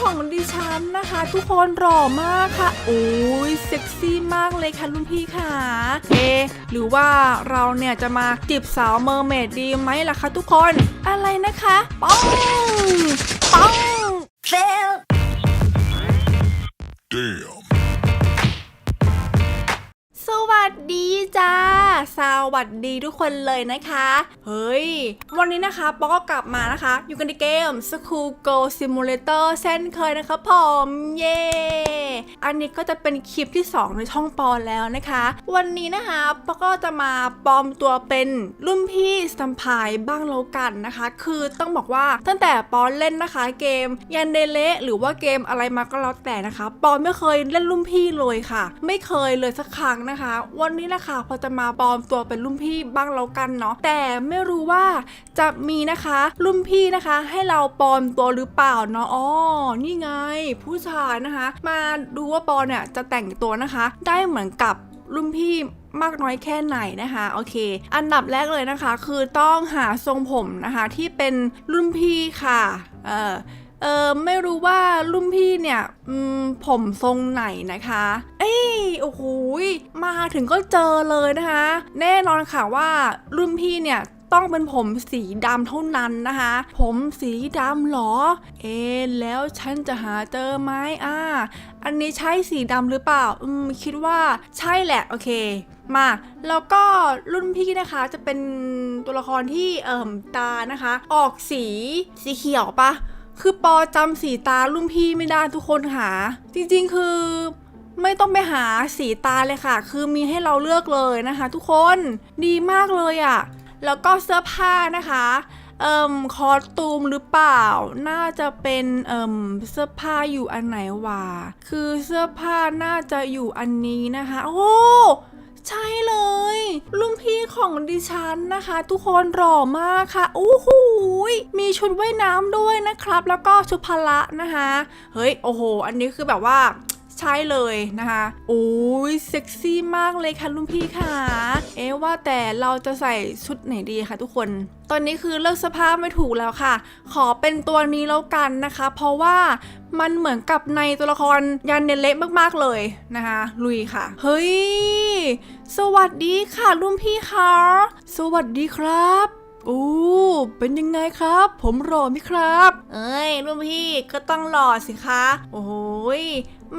ของดิฉันนะคะ ทุกคนหล่อมากค่ะโอ้ยเซ็กซี่มากเลยค่ะรุ่นพี่ค่ะเอะหรือว่าเราเนี่ยจะมาจีบสาวเมอร์เมดดีไหมล่ะคะทุกคนอะไรนะคะป้องป้อง Fail. Damn. สวัสดีจ้า สวัสดีทุกคนเลยนะคะ เฮ้ย วันนี้นะคะป๊อกก็กลับมานะคะ อยู่กันในเกม School Go Simulator เช่นเคยนะคะผม เย้อันนี้ก็จะเป็นคลิปที่ 2 ในช่องปอแล้วนะคะ วันนี้นะคะป๊อกก็จะมาปลอมตัวเป็นรุ่นพี่สัมภายบ้างแล้วกันนะคะ คือต้องบอกว่าตั้งแต่ปอเล่นนะคะเกมยันเดเลหรือว่าเกมอะไรมาก็แล้วแต่นะคะ ปอไม่เคยเล่นรุ่นพี่เลยค่ะ ไม่เคยเลยสักครั้งนะคะวันนี้นะคะพอจะมาปลอมตัวเป็นรุ่นพี่บ้างแล้วกันเนาะแต่ไม่รู้ว่าจะมีนะคะรุ่นพี่นะคะ ให้เราปลอมตัวหรือเปล่าเนาะอ๋อนี่ไง ผู้ชายนะคะ มาดูว่าปอเนี่ยจะแต่งตัวนะคะ ได้เหมือนกับรุ่นพี่มากน้อยแค่ไหนนะคะ โอเค อันดับแรกเลยนะคะ คือต้องหาทรงผมนะคะ ที่เป็นรุ่นพี่ค่ะ เออ เออไม่รู้ว่ารุ่นพี่เนี่ยอผมทรงไหนนะคะ เอ้ยโอ้โหมาถึงก็เจอเลยนะคะ แน่นอนค่ะว่ารุ่นพี่เนี่ยต้องเป็นผมสีดำเท่านั้นนะคะ ผมสีดำเหรอ เอะแล้วฉันจะหาเจอไหมอ่า อันนี้ใช่สีดำหรือเปล่า อืม คิดว่าใช่แหละ โอเค มา แล้วก็รุ่นพี่นะคะจะเป็นตัวละครที่เอ่มตานะคะ ออกสีสีเขียวปะ คือปอจำสีตารุ่นพี่ไม่ได้ทุกคนค่ะ จริงๆคือไม่ต้องไปหาสีตาเลยค่ะ คือมีให้เราเลือกเลยนะคะ ทุกคนดีมากเลยอะ่ะ แล้วก็เสื้อผ้านะคะ เอ่มคอสตูมหรือเปล่า น่าจะเป็นเอ่มเสื้อผ้าอยู่อันไหนวะคือเสื้อผ้าน่าจะอยู่อันนี้นะคะ โอ้ ใช่เลยลุงพี่ของดิฉันนะคะ ทุกคนหล่อมากค่ะโอ้โหยมีชุดว่ายน้ำด้วยนะครับ แล้วก็ชุดพละนะคะ เฮ้ยโอ้โห อันนี้คือแบบว่า ใช่เลยนะคะโอ้ยเซ็กซี่มากเลยค่ะรุ่นพี่ค่ะ เอ๊ว่าแต่เราจะใส่ชุดไหนดีคะทุกคน ตอนนี้คือเลือกเสภาพไม่ถูกแล้วค่ะ ขอเป็นตัวนี้แล้วกันนะคะ เพราะว่ามันเหมือนกับในตัวละครยันเนเละมากๆเลยนะคะ ลุยค่ะ เฮ้ย สวัสดีค่ะรุ่นพี่คะสวัสดีครับโอ้ เป็นยังไงครับ ผมหล่อไหมครับ เอ้ยรุ่นพี่ก็ต้องหล่อสิคะ โอ้ย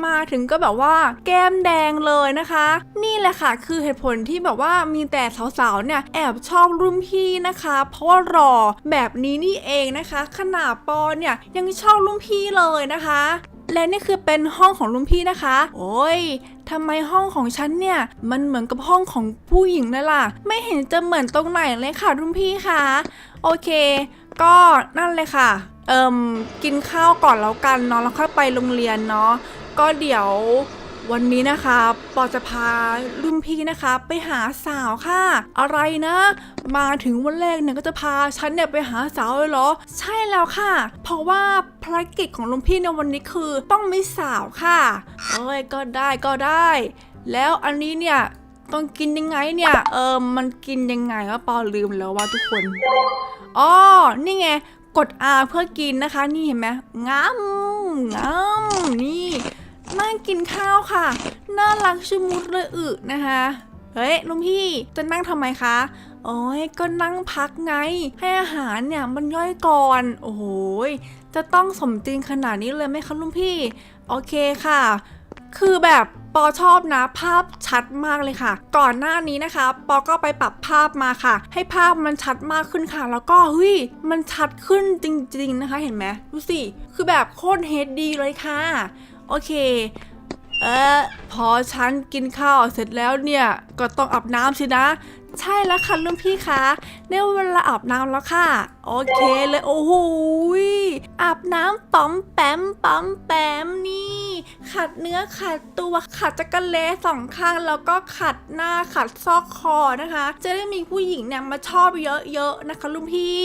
มาถึงก็แบบว่าแก้มแดงเลยนะคะ นี่แหละค่ะ คือเหตุผลที่แบบว่ามีแต่สาวๆเนี่ยแอบชอบรุ่นพี่นะคะ เพราะว่าหล่อแบบนี้นี่เองนะคะ ขนาดปอเนี่ยยังชอบรุ่นพี่เลยนะคะและนี่คือเป็นห้องของรุ่นพี่นะคะ โอ้ยทำไมห้องของฉันเนี่ย มันเหมือนกับห้องของผู้หญิงเลยล่ะ ไม่เห็นจะเหมือนตรงไหนเลยค่ะรุ่นพี่คะ โอเค ก็นั่นเลยค่ะ เอิมกินข้าวก่อนแล้วกันเนาะแล้วค่อยไปโรงเรียนเนาะ ก็เดี๋ยววันนี้นะคะปอจะพารุ่นพี่นะคะ ไปหาสาวค่ะ อะไรนะ มาถึงวันแรกเนี่ยก็จะพาฉันเนี่ยไปหาสาวเลยเหรอ ใช่แล้วค่ะ เพราะว่าภารกิจของรุ่นพี่ในวันนี้คือต้องมีสาวค่ะเอ้ยก็ได้ก็ได้ แล้วอันนี้เนี่ยต้องกินยังไงเนี่ย เออมันกินยังไงวะปอลืมแล้วว่าทุกคนอ๋อนี่ไงกด R เพื่อกินนะคะ นี่เห็นไหมง้ำง้ำนี่ นั่งกินข้าวค่ะ น่ารักชมุดเลยอึนะคะ เฮ้ยลุงพี่จะนั่งทำไมคะโอ้ยก็นั่งพักไง ให้อาหารเนี่ยมันย่อยก่อน โอ้โหยจะต้องสมจริงขนาดนี้เลยไหมคะลุงพี่ โอเคค่ะ คือแบบปอชอบนะภาพชัดมากเลยค่ะ ก่อนหน้านี้นะคะ ปอก็ไปปรับภาพมาค่ะ ให้ภาพมันชัดมากขึ้นค่ะ แล้วก็เฮ้ยมันชัดขึ้นจริง ๆนะคะ เห็นไหมดูสิคือแบบโคตรเฮดดีเลยค่ะ โอเค เออพอฉันกินข้าวเสร็จแล้วเนี่ย ก็ต้องอาบน้ำสินะ ใช่แล้วค่ะรุ่นพี่คะได้เวลาอาบน้ำแล้วค่ะ โอเคเลยโอ้โหอาบน้ำป๋อมแปมป๋อมแปมนี่ขัดเนื้อขัดตัวขัดจักรเลสองข้างแล้วก็ขัดหน้าขัดซอกคอนะคะ จะได้มีผู้หญิงเนี่ยมาชอบเยอะๆนะคะลุงพี่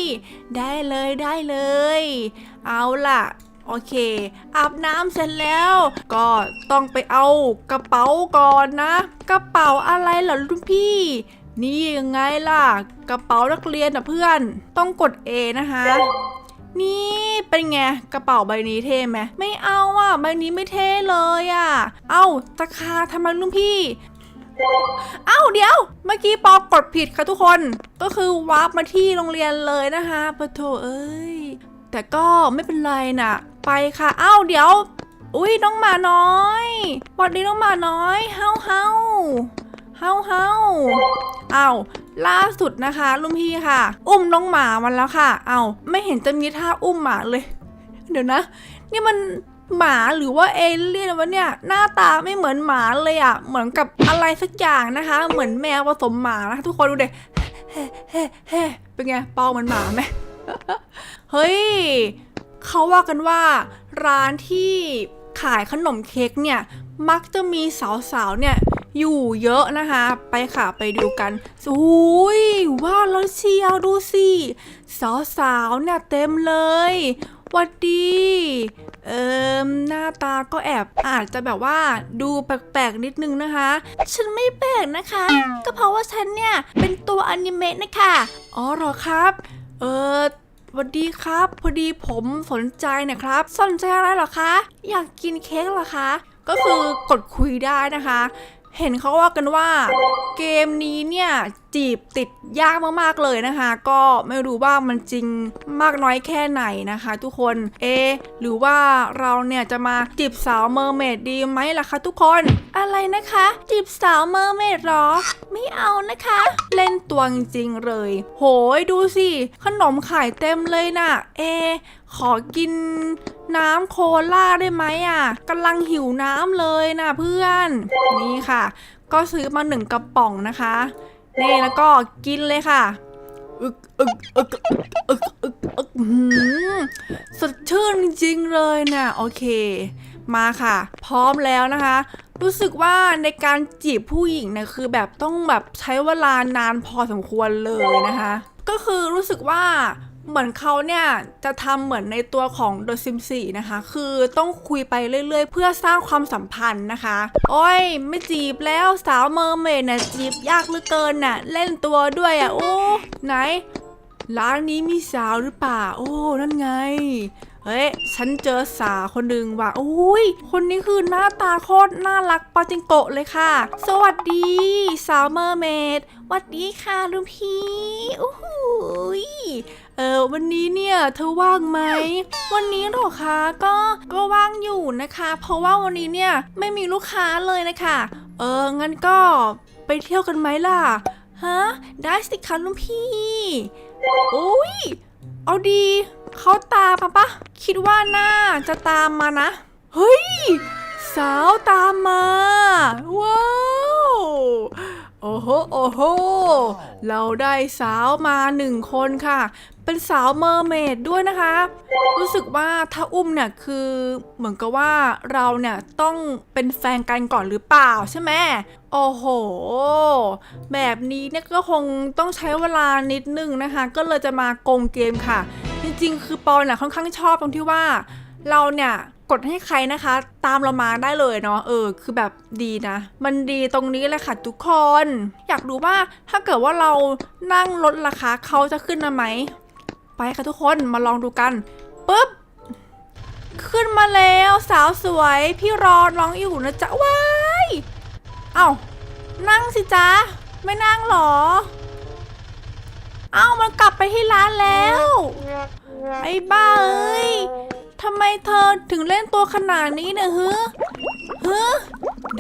ได้เลยได้เลย เอาล่ะ โอเค อาบน้ำเสร็จแล้ว ก็ต้องไปเอากระเป๋าก่อนนะ กระเป๋าอะไรเหรอลุงพี่ นี่ยังไงล่ะ กระเป๋านักเรียนนะเพื่อน ต้องกด A นะคะ นี่เป็นไงกระเป๋าใบนี้เท่ไหมไม่เอาอะใบนี้ไม่เท่เลยอะ เอาตะคาทำไมลุงพี่เอ้าเดี๋ยว เมื่อกี้ปอกดผิดค่ะทุกคน ก็คือวาร์ปมาที่โรงเรียนเลยนะคะปะโถเอ้ยแต่ก็ไม่เป็นไรน่ะ ไปค่ะเอ้าเดี๋ยว อุ้ยน้องหมาน้อยสวัสดีน้องหมาน้อยเฮาเฮาเฮาเฮาเอ้าล่าสุดนะคะลุงพี่ค่ะ อุ้มน้องหมามันแล้วค่ะเอ้าไม่เห็นจะมีท่าอุ้มหมาเลย เดี๋ยวนะ นี่มันหมาหรือว่าเอเลี่ยนวะเนี่ยหน้าตาไม่เหมือนหมาเลยอะ่ะ เหมือนกับอะไรสักอย่างนะคะ เหมือนแมวผสมหมานะคะทุกคนดูเด็เฮ้เฮ้เฮ้เป็นไงเป้าเหมันหมาไหมเฮ้ย เขาว่ากันว่าร้านที่ขายขนมเค้กเนี่ย มักจะมีสาวๆเนี่ยอยู่เยอะนะคะ ไปค่ะไปดูกันอุ้ยว่าแล้วเชียวดูสิสาวๆเนี่ยเต็มเลยวัดดี เอิมหน้าตาก็แอบอาจจะแบบว่าดูแปลกๆนิดนึงนะคะ ฉันไม่แปลกนะคะ ก็เพราะว่าฉันเนี่ย เป็นตัวอนิเมะนะคะ อ๋อหรอครับ เออ วัสดีครับ พอดีผมสนใจนะครับ สนใจอะไรหรอคะ อยากกินเค้กหรอคะ ก็คือกดคุยได้นะคะ เห็นเขาว่ากันว่า เกมนี้เนี่ย จีบติดยากมากๆเลยนะคะ ก็ไม่รู้ว่ามันจริงมากน้อยแค่ไหนนะคะ ทุกคนเอหรือว่าเราเนี่ยจะมาจีบสาวเมอร์เมดดีไหมล่ะคะทุกคนอะไรนะคะ จีบสาวเมอร์เมดหรอ ไม่เอานะคะ เล่นตัวจริงๆเลย โหยดูสิขนมขายเต็มเลยน่ะเอขอกินน้ำโคลาได้ไหมอะกำลังหิวน้ำเลยนะเพื่อน นี่ค่ะ ก็ซื้อมาหนึ่งกระป๋องนะคะ นี่แล้วก็กินเลยค่ะอึกอึกอึกอึกอึกอึกสดชื่นจริงเลยนะโอเค มาค่ะ พร้อมแล้วนะคะ รู้สึกว่าในการจีบผู้หญิงเนี่ยคือแบบต้องแบบใช้เวลานานพอสมควรเลยนะคะ ก็คือรู้สึกว่า เหมือนเขาเนี่ยจะทำเหมือนในตัวของ The Sims 4นะคะ คือต้องคุยไปเรื่อยๆ เพื่อสร้างความสัมพันธ์นะคะ โอ้ย ไม่จีบแล้วสาวเมอร์เมดน่ะจีบยากเหลือเกินน่ะ เล่นตัวด้วยอะ โอ้ไหน ร้านนี้มีสาวหรือเปล่า โอ้ นั่นไง เฮ้ย ฉันเจอสาวคนหนึ่งว่ะอุ้ย คนนี้คือหน้าตาโคตรน่ารักปาจิงโกะเลยค่ะ สวัสดี สาวเมอร์เมดสวัสดีค่ะลุงพี่อู้หูย เออวันนี้เนี่ยเธอว่างไหม วันนี้เหรอคะก็ก็ว่างอยู่นะคะ เพราะว่าวันนี้เนี่ยไม่มีลูกค้าเลยนะคะเอองั้นก็ไปเที่ยวกันไหมล่ะฮะได้สิคะลุงพี่อุ้ยเอาดีเขาตามมาปะคิดว่าน่าจะตามมานะเฮ้ยสาวตามมาว้าวโอ้โหโอ้โหเราได้สาวมาหนึ่งคนค่ะ เป็นสาวเมอร์เมดด้วยนะคะ รู้สึกว่าถ้าอุ้มเนี่ยคือเหมือนกับว่าเราเนี่ยต้องเป็นแฟนกันก่อนหรือเปล่าใช่ไหมโอ้โห แบบนี้เนี่ยก็คงต้องใช้เวลานิดนึงนะคะ ก็เลยจะมาโกงเกมค่ะ จริงๆ คือปอนน่ะค่อนข้างชอบตรงที่ว่า เราเนี่ยกดให้ใครนะคะ ตามเรามาได้เลยเนาะเออ คือแบบดีนะ มันดีตรงนี้เลยค่ะทุกคน อยากรู้ว่าถ้าเกิดว่าเรานั่งลดราคาเขาจะขึ้นมาไหม ไปค่ะทุกคนมาลองดูกันปุ๊บขึ้นมาแล้วสาวสวยพี่รอน้องอยู่นะจ๊ะว้ายเอ้านั่งสิจ๊ะไม่นั่งเหรอ เอ้ามันกลับไปที่ร้านแล้ว ไอ้บ้าเอ้ยทำไมเธอถึงเล่นตัวขนาดนี้เนี่ยฮึฮึ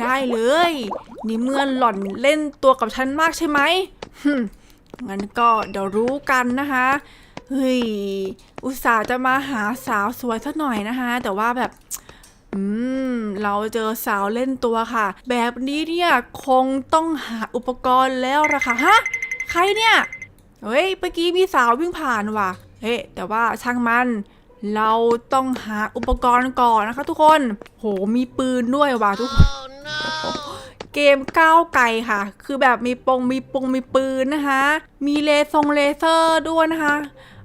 ได้เลย นี่เมื่อหล่อนเล่นตัวกับฉันมากใช่ไหมฮึมงั้นก็เดี๋ยวรู้กันนะคะ เฮ้ย อุตส่าห์จะมาหาสาวสวยสักหน่อยนะคะ แต่ว่าแบบ อืม เราเจอสาวเล่นตัวค่ะ แบบนี้เนี่ยคงต้องหาอุปกรณ์แล้วละค่ะฮะ ใครเนี่ย เฮ้ย เมื่อกี้มีสาววิ่งผ่านว่ะ เฮ้ย แต่ว่าช่างมัน เราต้องหาอุปกรณ์ก่อนนะคะ ทุกคน โห มีปืนด้วยว่ะทุกคน เกมก้าวไกลค่ะ คือแบบมีปงมีปงมีปืนนะคะ มีเลซงเลเซอร์ด้วยนะคะ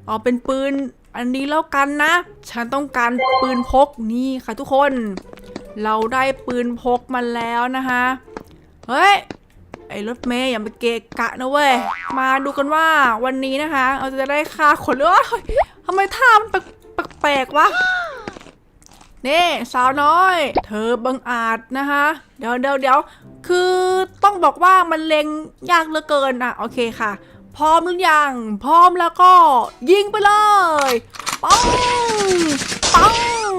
เอาเป็นปืนอันนี้แล้วกันนะ ฉันต้องการปืนพกนี่ค่ะทุกคน เราได้ปืนพกมาแล้วนะคะเฮ้ยไอ้รถเมย์อย่าไปเกะกะนะเว้ย มาดูกันว่าวันนี้นะคะ เราจะได้ค่าขนหรือว่าเฮ้ยทำไมท่ามันแปลกๆวะนี่สาวน้อย เธอบังอาจนะคะ เดี๋ยวเดี๋ยวเดี๋ยวคือต้องบอกว่ามันเล็งยากเหลือเกินอะ โอเคค่ะ พร้อมหรือยังพร้อมแล้วก็ยิงไปเลยปังปัง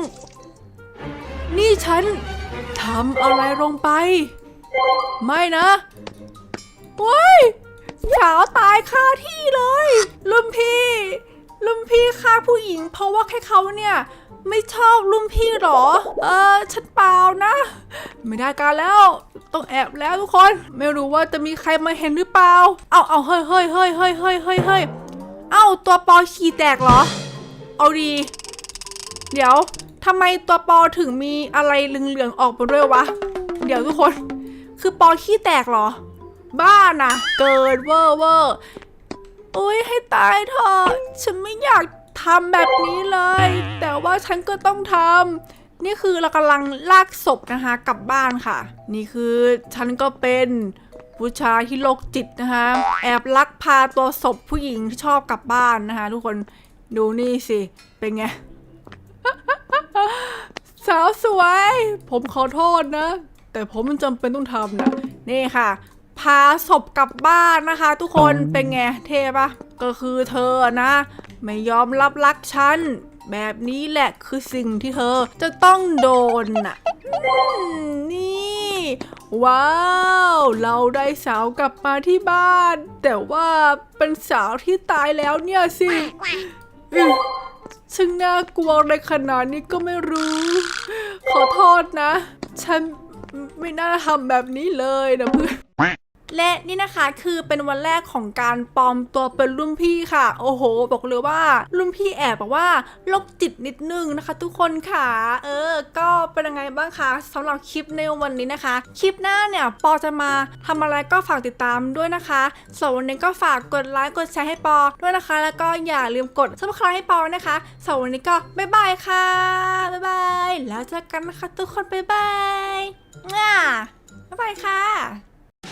นี่ฉันทำอะไรลงไป ไม่นะว้ยสาวตายคาที่เลยรุ่นพี่รุ่นพี่ฆ่าผู้หญิง เพราะว่าแค่เขาเนี่ย ไม่ชอบรุ่นพี่หรอ เออฉันเปล่านะ ไม่ได้การแล้ว ต้องแอบแล้วทุกคน ไม่รู้ว่าจะมีใครมาเห็นหรือเปล่า เอาเอาเฮ้ยเฮ้ยเฮ้ยเฮ้ยเฮ้ยเฮ้ยเฮ้ยเอาตัวปอขี่แตกเหรอ เอาดี เดี๋ยวทำไมตัวปอถึงมีอะไรเหลืองๆออกมาด้วยวะ เดี๋ยวทุกคน คือปอขี้แตกเหรอ บ้านะเกินเวอร์เวอร์โอ้ยให้ตายเถอะฉันไม่อยาก ทำแบบนี้เลย แต่ว่าฉันก็ต้องทำนี่คือเรากำลังลากศพนะคะกลับบ้านค่ะ นี่คือฉันก็เป็นผู้ชายที่โรคจิตนะคะแอบลักพาตัวศพผู้หญิงที่ชอบกลับบ้านนะคะ ทุกคนดูนี่สิ เป็นไง สาวสวย ผมขอโทษนะ แต่ผมมันจำเป็นต้องทำนะ นี่ค่ะ พาศพกลับบ้านนะคะ ทุกคนเป็นไงเท่ปะก็คือเธอนะ ไม่ยอมรับรักฉัน แบบนี้แหละคือสิ่งที่เธอจะต้องโดนน่ะนี่ ว้าว เราได้สาวกลับมาที่บ้าน แต่ว่าเป็นสาวที่ตายแล้วเนี่ยสิอืมช่งน่ากลัวในขนาดนี้ก็ไม่รู้ ขอโทษนะ ฉันไม่น่าทำแบบนี้เลยนะเพื่อน และนี่นะคะคือเป็นวันแรกของการปลอมตัวเป็นรุ่นพี่ค่ะ โอ้โห บอกเลยว่ารุ่นพี่แอบบอกว่าโรคจิตนิดนึงนะคะ ทุกคนค่ะ เออ ก็เป็นยังไงบ้างคะสำหรับคลิปในวันนี้นะคะ คลิปหน้าเนี่ยปอจะมาทำอะไรก็ฝากติดตามด้วยนะคะส่วนวันนี้ก็ฝากกดไลค์กดแชร์ให้ปอด้วยนะคะ แล้วก็อย่าลืมกด subscribe ให้ปอนะคะส่วนวันนี้ก็บ๊ายบายค่ะบ๊ายบายแล้วเจอกันนะคะทุกคนบ๊ายบายง่าบ๊ายบายค่ะ